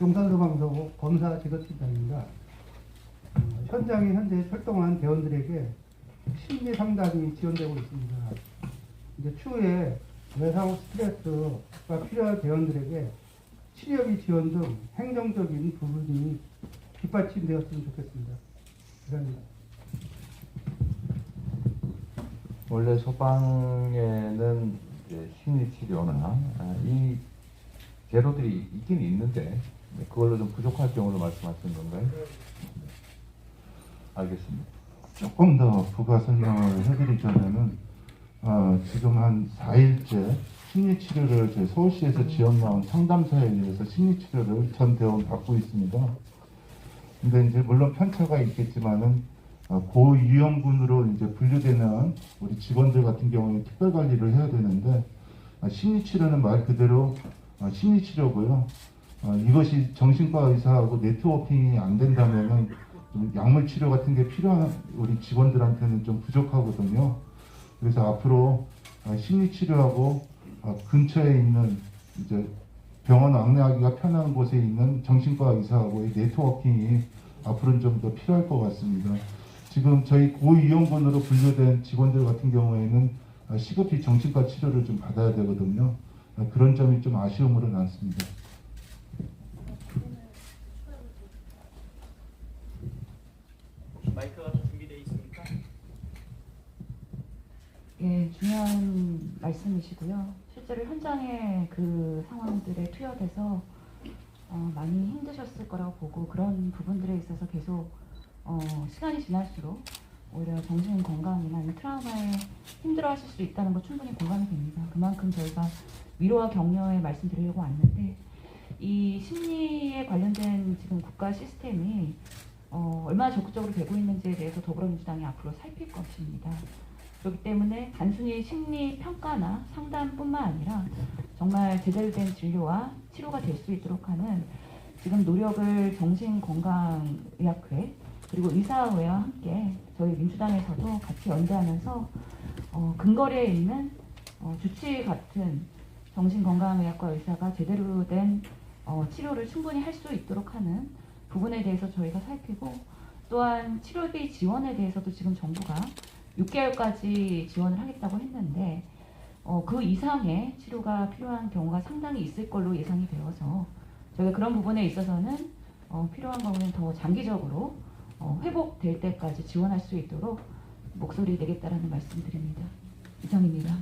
용산소방서 검사 지도팀장입니다. 어, 현장에 현재 활동한 대원들에게 심리 상담이 지원되고 있습니다. 이제 추후에 외상 스트레스가 필요한 대원들에게 치료비 지원 등 행정적인 부분이 뒷받침되었으면 좋겠습니다. 이상입니다. 원래 소방에는 이제 심리 치료나 아, 이 제도들이 있긴 있는데 그걸로 좀 부족할 경우로 말씀하시는 건가요? 알겠습니다. 조금 더 부가 설명을 해드리자면은 어, 지금 한 4일째 심리치료를 저희 서울시에서 지원 나온 상담사에 의해서 심리치료를 전 대원 받고 있습니다. 근데 이제 물론 편차가 있겠지만은 어, 고위험군으로 이제 분류되는 우리 직원들 같은 경우에 특별 관리를 해야 되는데 아, 심리치료는 말 그대로 어, 심리치료고요. 어, 이것이 정신과 의사하고 네트워킹이 안 된다면은 좀 약물 치료 같은 게 필요한 우리 직원들한테는 좀 부족하거든요. 그래서 앞으로 어, 심리 치료하고 어, 근처에 있는 이제 병원 안내하기가 편한 곳에 있는 정신과 의사하고의 네트워킹이 앞으로는 좀 더 필요할 것 같습니다. 지금 저희 고위험군으로 분류된 직원들 같은 경우에는 어, 시급히 정신과 치료를 좀 받아야 되거든요. 어, 그런 점이 좀 아쉬움으로 남습니다. 혹시 예, 중요한 말씀이시고요. 실제로 현장에 그 상황들에 투여돼서 어, 많이 힘드셨을 거라고 보고 그런 부분들에 있어서 계속 어, 시간이 지날수록 오히려 정신 건강이나 트라우마에 힘들어하실 수 있다는 거 충분히 공감이 됩니다. 그만큼 저희가 위로와 격려에 말씀드리려고 왔는데 이 심리에 관련된 지금 국가 시스템이 어, 얼마나 적극적으로 되고 있는지에 대해서 더불어민주당이 앞으로 살필 것입니다. 그렇기 때문에 단순히 심리 평가나 상담뿐만 아니라 정말 제대로 된 진료와 치료가 될 수 있도록 하는 지금 노력을 정신건강의학회 그리고 의사회와 함께 저희 민주당에서도 같이 연대하면서 어, 근거리에 있는 어, 주치 같은 정신건강의학과 의사가 제대로 된 어, 치료를 충분히 할 수 있도록 하는 부분에 대해서 저희가 살피고 또한 치료비 지원에 대해서도 지금 정부가 6개월까지 지원을 하겠다고 했는데 어, 그 이상의 치료가 필요한 경우가 상당히 있을 걸로 예상이 되어서 저희가 그런 부분에 있어서는 어, 필요한 경우는 더 장기적으로 어, 회복될 때까지 지원할 수 있도록 목소리 내겠다라는 말씀드립니다. 이상입니다.